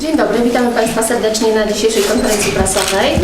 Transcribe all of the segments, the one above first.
Dzień dobry, witamy Państwa serdecznie na dzisiejszej konferencji prasowej.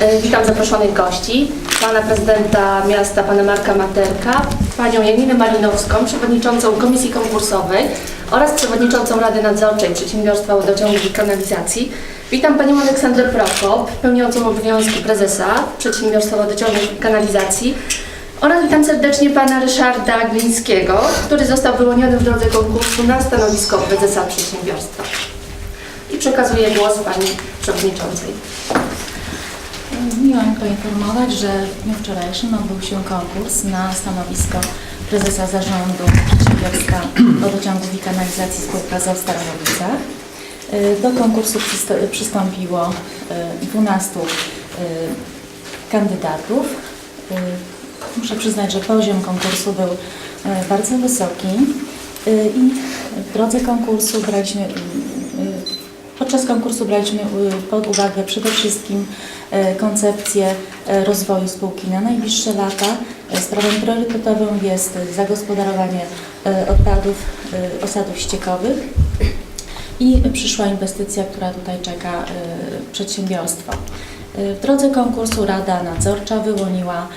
E, Witam zaproszonych gości, Pana Prezydenta Miasta, Pana Marka Materka, Panią Janinę Malinowską, Przewodniczącą Komisji Konkursowej oraz Przewodniczącą Rady Nadzorczej Przedsiębiorstwa Wodociągów i Kanalizacji. Witam Panią Aleksandrę Prokop, pełniącą obowiązki Prezesa Przedsiębiorstwa Wodociągów i Kanalizacji oraz witam serdecznie Pana Ryszarda Glińskiego, który został wyłoniony w drodze konkursu na stanowisko Prezesa Przedsiębiorstwa. Przekazuję głos Pani Przewodniczącej. Miło mi poinformować, że w dniu wczorajszym odbył się konkurs na stanowisko prezesa zarządu przedsiębiorstwa wodociągów i kanalizacji spółka ZOW w Starowicach. Y, Do konkursu przystąpiło y, 12 y, kandydatów. Y, Muszę przyznać, że poziom konkursu był bardzo wysoki i w drodze konkursu braliśmy Podczas konkursu braliśmy y, pod uwagę przede wszystkim e, koncepcję e, rozwoju spółki na najbliższe lata. E, Sprawą priorytetową jest zagospodarowanie odpadów, osadów ściekowych i przyszła inwestycja, która tutaj czeka przedsiębiorstwo. W drodze konkursu Rada Nadzorcza wyłoniła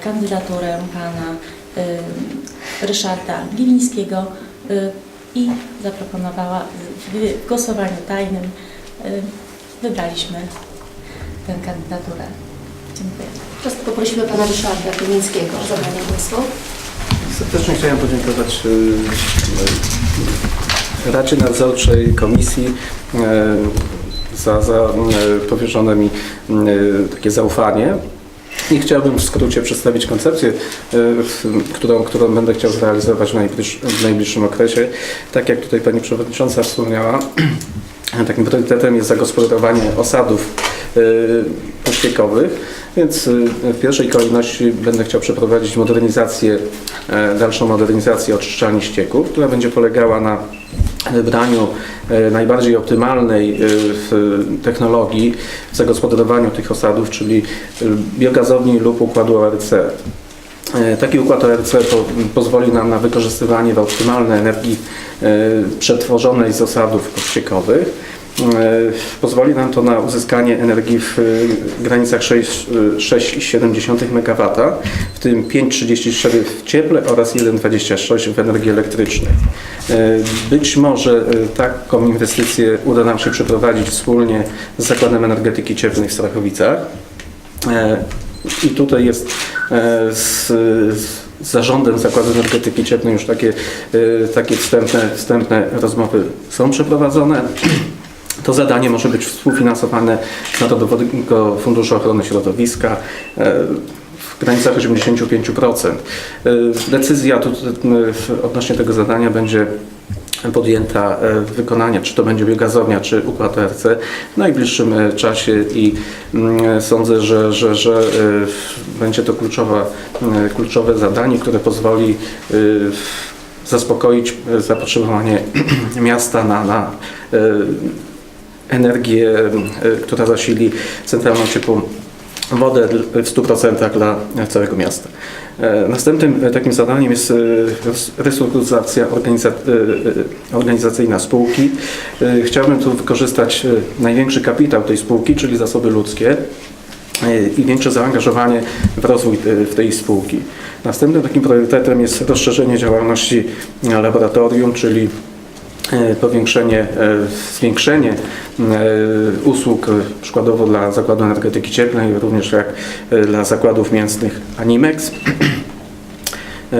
kandydaturę pana Ryszarda Gliwińskiego e, i zaproponowała w w głosowaniu tajnym e, wybraliśmy tę kandydaturę. Dziękuję. Teraz poprosimy Pana Ryszarda Glińskiego o zabranie głosu. Serdecznie chciałem podziękować y, Radzie Nadzorczej Komisji y, za, za y, powierzone mi y, takie zaufanie. I chciałbym w skrócie przedstawić koncepcję, w- którą, którą będę chciał zrealizować w, w najbliższym okresie. Tak jak tutaj Pani Przewodnicząca wspomniała, takim priorytetem jest zagospodarowanie osadów pościekowych, więc y, w pierwszej kolejności będę chciał przeprowadzić modernizację, e, dalszą modernizację oczyszczalni ścieków, która będzie polegała na wybraniu e, najbardziej optymalnej e, technologii w zagospodarowaniu tych osadów, czyli e, biogazowni lub układu ORC. Taki układ ORC po, pozwoli nam na wykorzystywanie optymalnej energii przetworzonej z osadów pościekowych. E, Pozwoli nam to na uzyskanie energii w e, granicach 6 e, 6,7 MW, w tym 5,34 w cieple oraz 1,26 w energii elektrycznej. Być może taką inwestycję uda nam się przeprowadzić wspólnie z Zakładem Energetyki Cieplnej w Strachowicach. I tutaj jest z, z zarządem Zakładu Energetyki Cieplnej już takie, takie wstępne, wstępne rozmowy są przeprowadzone. To zadanie może być współfinansowane z Narodowego Funduszu Ochrony Środowiska e, w granicach 85%. E, Decyzja e, odnośnie tego zadania będzie podjęta wykonanie, czy to będzie biogazownia, czy układ ERC w najbliższym czasie i mm, sądzę, że, że, że będzie to kluczowa, e, kluczowe zadanie, które pozwoli zaspokoić zapotrzebowanie miasta na, na energię, e, która zasili centralną ciepłą wodę w 100% dla całego miasta. E, Następnym takim zadaniem jest e, res- restrukturyzacja organiza- organizacyjna spółki. Chciałbym tu wykorzystać największy kapitał tej spółki, czyli zasoby ludzkie i większe zaangażowanie w rozwój w tej spółki. Następnym takim priorytetem jest rozszerzenie działalności laboratorium, czyli powiększenie, e, zwiększenie e, usług e, przykładowo dla Zakładu Energetyki Cieplnej, również jak e, dla zakładów mięsnych Animex. E,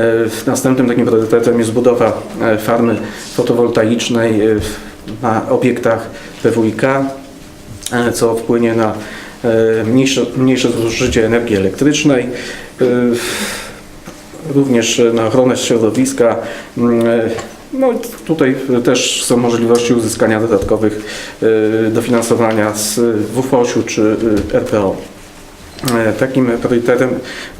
Następnym takim priorytetem jest budowa e, farmy fotowoltaicznej e, na obiektach PWIK, e, co wpłynie na e, mniejsze, mniejsze zużycie energii elektrycznej. E, również na ochronę środowiska. No, tutaj też są możliwości uzyskania dodatkowych e, dofinansowania z WFOŚ-u czy e, RPO. E, Takim priorytetem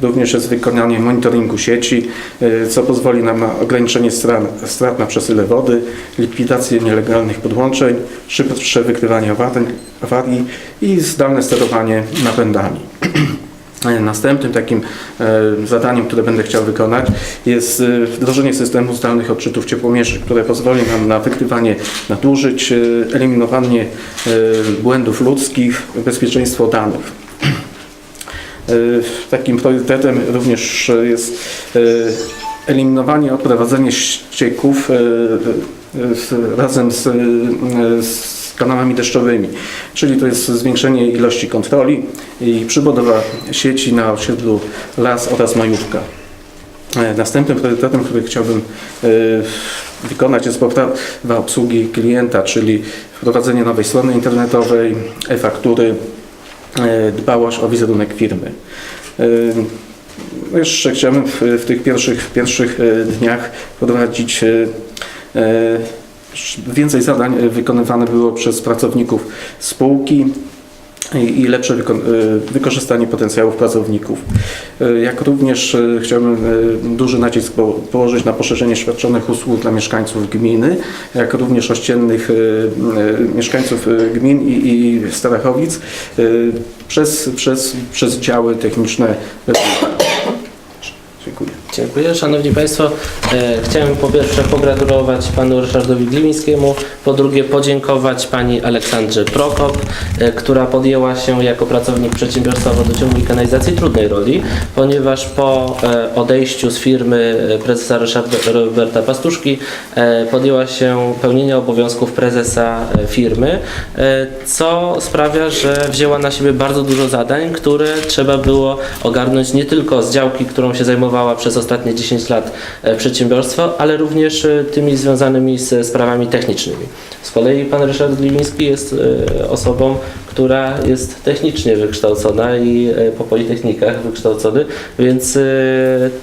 również jest wykonanie monitoringu sieci, e, co pozwoli nam na ograniczenie strat, na przesyle wody, likwidację nielegalnych podłączeń, szybsze wykrywanie awarii i zdalne sterowanie napędami. Następnym takim e, zadaniem, które będę chciał wykonać jest e, wdrożenie systemu zdalnych odczytów ciepłomierzy, które pozwoli nam na wykrywanie nadużyć, e, eliminowanie błędów ludzkich, bezpieczeństwo danych. Takim priorytetem również jest eliminowanie, odprowadzenie ścieków razem z, z kanałami deszczowymi, czyli to jest zwiększenie ilości kontroli i przybudowa sieci na osiedlu Las oraz Majówka. E, Następnym priorytetem, który chciałbym e, wykonać jest poprawa obsługi klienta, czyli wprowadzenie nowej strony internetowej, e-faktury, e, dbałość o wizerunek firmy. No Jeszcze chciałbym w, w tych pierwszych, pierwszych dniach wprowadzić e, więcej zadań e, wykonywane było przez pracowników spółki i, lepsze e, wykorzystanie potencjałów pracowników. E, Jak również chciałbym duży nacisk po- położyć na poszerzenie świadczonych usług dla mieszkańców gminy, jak również ościennych mieszkańców gmin i, Starachowic przez, przez, przez działy techniczne. Dziękuję. Szanowni Państwo, e, chciałem po pierwsze pogratulować Panu Ryszardowi Gliwińskiemu, po drugie podziękować Pani Aleksandrze Prokop, e, która podjęła się jako pracownik przedsiębiorstwa wodociągu i kanalizacji trudnej roli, ponieważ po e, odejściu z firmy prezesa Ryszarda Roberta Pastuszki podjęła się pełnienia obowiązków prezesa firmy, co sprawia, że wzięła na siebie bardzo dużo zadań, które trzeba było ogarnąć nie tylko z działki, którą się zajmowała przez ostatnie 10 lat e, przedsiębiorstwa, ale również e, tymi związanymi ze sprawami technicznymi. Z kolei pan Ryszard Gliwiński jest e, osobą, która jest technicznie wykształcona i po politechnikach wykształcony, więc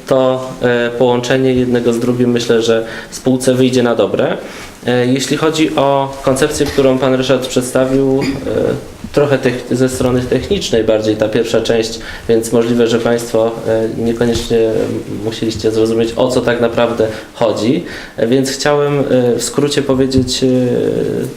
to połączenie jednego z drugim myślę, że spółce wyjdzie na dobre. Jeśli chodzi o koncepcję, którą pan Ryszard przedstawił, trochę ze strony technicznej bardziej ta pierwsza część, więc możliwe, że Państwo e, niekoniecznie musieliście zrozumieć o co tak naprawdę chodzi, E, więc chciałem e, w skrócie powiedzieć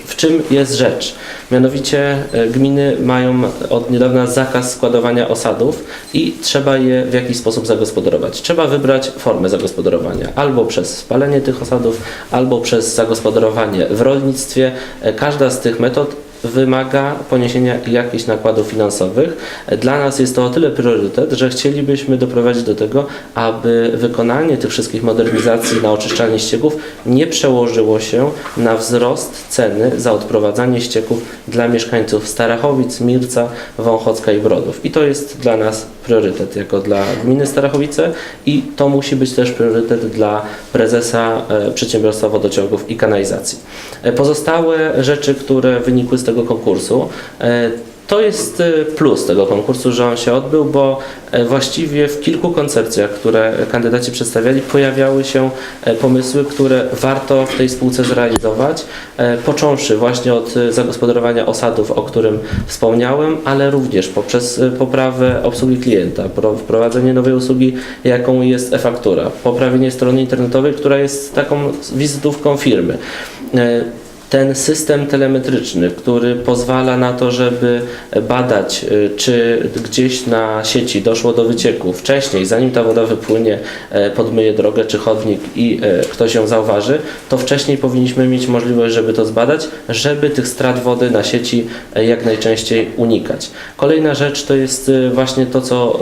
w czym jest rzecz. Mianowicie gminy mają od niedawna zakaz składowania osadów i trzeba je w jakiś sposób zagospodarować. Trzeba wybrać formę zagospodarowania albo przez spalenie tych osadów, albo przez zagospodarowanie w rolnictwie. Każda z tych metod wymaga poniesienia jakichś nakładów finansowych. Dla nas jest to o tyle priorytet, że chcielibyśmy doprowadzić do tego, aby wykonanie tych wszystkich modernizacji na oczyszczalni ścieków nie przełożyło się na wzrost ceny za odprowadzanie ścieków dla mieszkańców Starachowic, Mirca, Wąchocka i Brodów. I to jest dla nas priorytet jako dla gminy Starachowice i to musi być też priorytet dla prezesa e, przedsiębiorstwa wodociągów i kanalizacji. E, Pozostałe rzeczy, które wynikły z tego konkursu, e, to jest e, plus tego konkursu, że on się odbył, bo e, właściwie w kilku koncepcjach, które kandydaci przedstawiali, pojawiały się e, pomysły, które warto w tej spółce zrealizować, e, począwszy właśnie od zagospodarowania osadów, o którym wspomniałem, ale również poprzez poprawę obsługi klienta, pro- wprowadzenie nowej usługi, jaką jest e-faktura, poprawienie strony internetowej, która jest taką wizytówką firmy. Ten system telemetryczny, który pozwala na to, żeby badać, y, czy gdzieś na sieci doszło do wycieku wcześniej, zanim ta woda wypłynie, e, podmyje drogę czy chodnik i e, ktoś ją zauważy, to wcześniej powinniśmy mieć możliwość, żeby to zbadać, żeby tych strat wody na sieci e, jak najczęściej unikać. Kolejna rzecz to jest właśnie to, co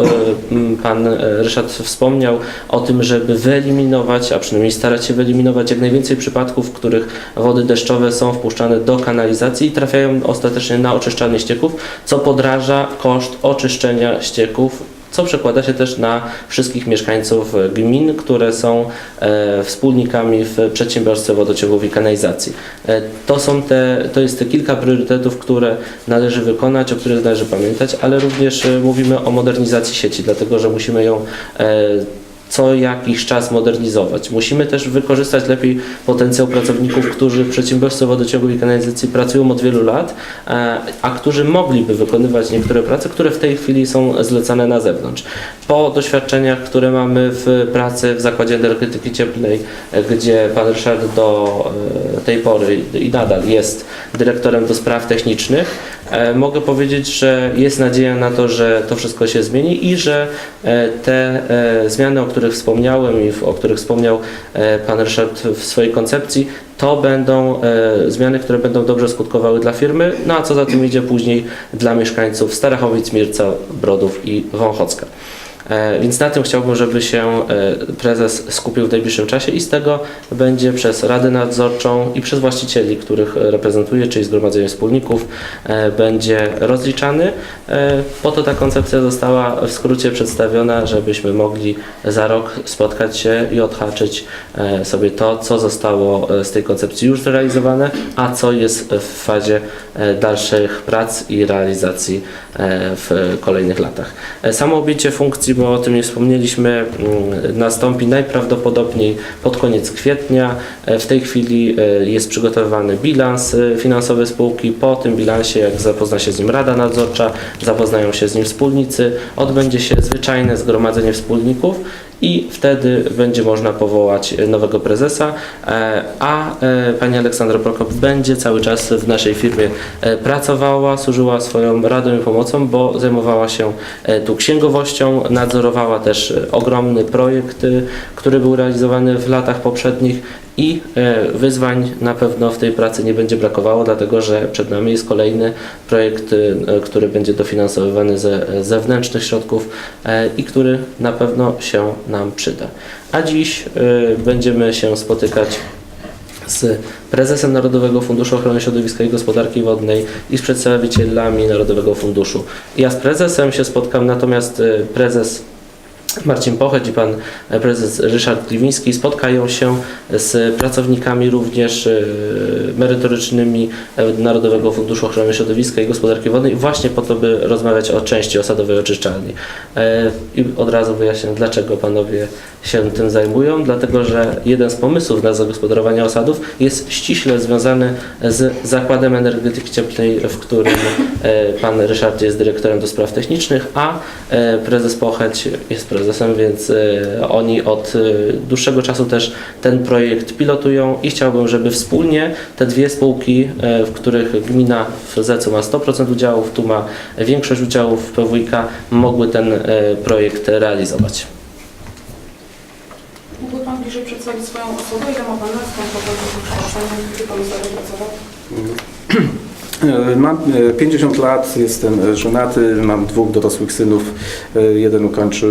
pan Ryszard wspomniał o tym, żeby wyeliminować, a przynajmniej starać się wyeliminować jak najwięcej przypadków, w których wody deszczowe są wpuszczane do kanalizacji i trafiają ostatecznie na oczyszczalnie ścieków, co podraża koszt oczyszczenia ścieków co przekłada się też na wszystkich mieszkańców gmin, które są e, wspólnikami w przedsiębiorstwie wodociągów i kanalizacji. E, to, są te, to jest te kilka priorytetów, które należy wykonać, o których należy pamiętać, ale również e, mówimy o modernizacji sieci, dlatego że musimy ją e, co jakiś czas modernizować. Musimy też wykorzystać lepiej potencjał pracowników, którzy w przedsiębiorstwie wodociągu i kanalizacji pracują od wielu lat, e, a którzy mogliby wykonywać niektóre prace, które w tej chwili są zlecane na zewnątrz. Po doświadczeniach, które mamy w pracy w Zakładzie Energetyki Cieplnej, e, gdzie pan Ryszard do e, tej pory i nadal jest dyrektorem do spraw technicznych, e, mogę powiedzieć, że jest nadzieja na to, że to wszystko się zmieni i że e, te e, zmiany, o których wspomniałem i o których wspomniał pan Ryszard w swojej koncepcji, to będą zmiany, które będą dobrze skutkowały dla firmy, no a co za tym idzie później dla mieszkańców Starachowic, Mirca, Brodów i Wąchocka. E, Więc na tym chciałbym, żeby się e, prezes skupił w najbliższym czasie i z tego będzie przez Radę Nadzorczą i przez właścicieli, których reprezentuje, czyli Zgromadzenie Wspólników, e, będzie rozliczany. E, Po to ta koncepcja została w skrócie przedstawiona, żebyśmy mogli za rok spotkać się i odhaczyć e, sobie to, co zostało e, z tej koncepcji już zrealizowane, a co jest w fazie e, dalszych prac i realizacji e, w kolejnych latach. E, Samo obicie funkcji, bo o tym nie wspomnieliśmy, mm, nastąpi najprawdopodobniej pod koniec kwietnia. E, W tej chwili e, jest przygotowywany bilans e, finansowy spółki. Po tym bilansie, jak zapozna się z nim Rada Nadzorcza, zapoznają się z nim wspólnicy, odbędzie się zwyczajne zgromadzenie wspólników i wtedy będzie można powołać nowego prezesa, a pani Aleksandra Prokop będzie cały czas w naszej firmie pracowała, służyła swoją radą i pomocą, bo zajmowała się tu księgowością, nadzorowała też e, ogromny projekt, e, który był realizowany w latach poprzednich i e, wyzwań na pewno w tej pracy nie będzie brakowało, dlatego że przed nami jest kolejny projekt, który będzie dofinansowywany ze zewnętrznych środków i który na pewno się nam przyda. A dziś będziemy się spotykać z prezesem Narodowego Funduszu Ochrony Środowiska i Gospodarki Wodnej i z przedstawicielami Narodowego Funduszu. Ja z prezesem się spotkam, natomiast e, prezes Marcin Pocheć i pan e, prezes Ryszard Gliwiński spotkają się z pracownikami również e, merytorycznymi Narodowego Funduszu Ochrony Środowiska i Gospodarki Wodnej właśnie po to, by rozmawiać o części osadowej oczyszczalni. E, I od razu wyjaśnię, dlaczego panowie się tym zajmują, dlatego że jeden z pomysłów na zagospodarowanie osadów jest ściśle związany z Zakładem Energetyki Cieplnej, w którym pan Ryszard jest dyrektorem do spraw technicznych, a prezes Pocheć jest prezesem, więc e, oni od e, dłuższego czasu też ten projekt pilotują i chciałbym, żeby wspólnie te dwie spółki, e, w których gmina w ZEC-u ma 100% udziałów, tu ma większość udziałów w PWiK, mogły ten projekt realizować. Mógłby Pan bliżej przedstawić swoją osobę? Ile ma Pan lat? Skąd pochodzi? Gdzie Pan Mam e, 50 lat, jestem e, żonaty, mam dwóch dorosłych synów. E, Jeden ukończył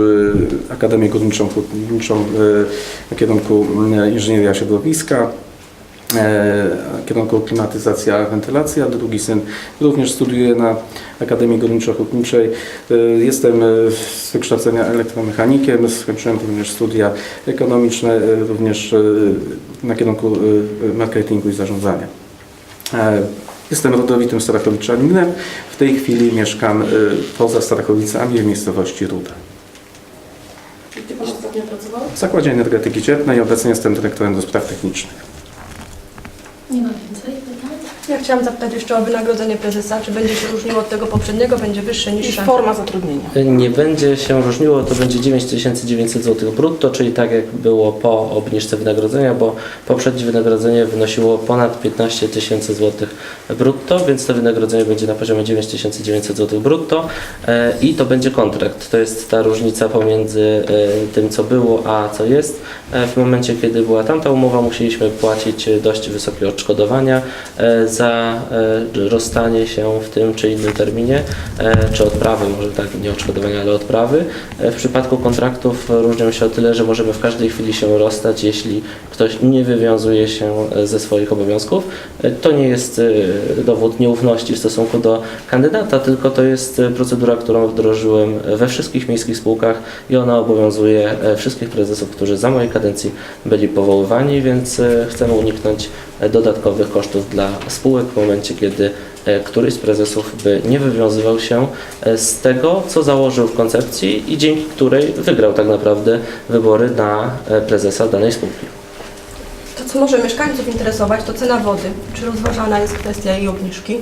e, Akademię Górniczą e, na kierunku e, inżynieria środowiska, e, kierunku klimatyzacja, wentylacja. Drugi syn również studiuje na Akademii Górniczo-Hutniczej. E, Jestem e, z wykształcenia elektromechanikiem, skończyłem również studia ekonomiczne, e, również e, na kierunku e, marketingu i zarządzania. Jestem rodowitym Starachowiczaninem. W tej chwili mieszkam y, poza Starachowicami w miejscowości Ruda. Gdzie Pan ostatnio pracował? W Zakładzie Energetyki Cieplnej obecnie jestem dyrektorem do spraw technicznych. Nie ma więcej pytań? Ja chciałam zapytać jeszcze o wynagrodzenie prezesa. Czy będzie się różniło od tego poprzedniego? Będzie wyższe, I niższe? forma zatrudnienia. Nie będzie się różniło, to będzie 9900 zł brutto, czyli tak jak było po obniżce wynagrodzenia, bo poprzednie wynagrodzenie wynosiło ponad 15 tysięcy złotych brutto, więc to wynagrodzenie będzie na poziomie 9900 zł brutto e, i to będzie kontrakt. To jest ta różnica pomiędzy e, tym, co było, a co jest. W momencie, kiedy była tamta umowa, musieliśmy płacić dość wysokie odszkodowania za e, rozstanie się w tym czy innym terminie, e, czy odprawy, może tak, nie odszkodowania, ale odprawy. E, W przypadku kontraktów różnią się o tyle, że możemy w każdej chwili się rozstać, jeśli ktoś nie wywiązuje się ze swoich obowiązków. To nie jest dowód nieufności w stosunku do kandydata, tylko to jest procedura, którą wdrożyłem we wszystkich miejskich spółkach i ona obowiązuje wszystkich prezesów, którzy za mojej kadencji byli powoływani, więc chcemy uniknąć dodatkowych kosztów dla spółek w momencie, kiedy e, któryś z prezesów by nie wywiązywał się e, z tego, co założył w koncepcji i dzięki której wygrał tak naprawdę wybory na e, prezesa danej spółki. To, co może mieszkańców interesować, to cena wody. Czy rozważana jest kwestia jej obniżki?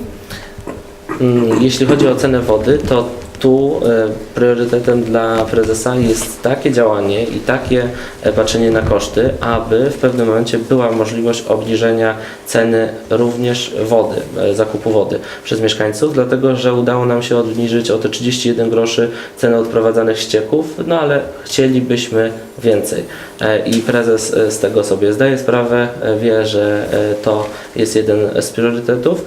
Mm, Jeśli chodzi o cenę wody, to tu e, priorytetem dla prezesa jest takie działanie i takie e, patrzenie na koszty, aby w pewnym momencie była możliwość obniżenia ceny również wody, e, zakupu wody przez mieszkańców, dlatego że udało nam się obniżyć o te 31 groszy cenę odprowadzanych ścieków, no ale chcielibyśmy więcej. I prezes z tego sobie zdaje sprawę, wie, że to jest jeden z priorytetów.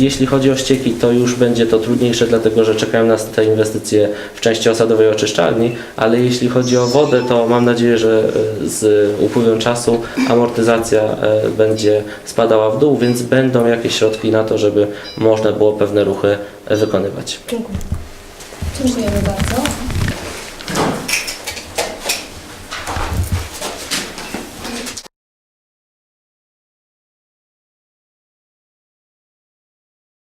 Jeśli chodzi o ścieki, to już będzie to trudniejsze, dlatego że czekają nas te inwestycje w części osadowej oczyszczalni, ale jeśli chodzi o wodę, to mam nadzieję, że e, z upływem czasu amortyzacja e, będzie spadała w dół, więc będą jakieś środki na to, żeby można było pewne ruchy e, wykonywać. Dziękuję. Dziękujemy bardzo.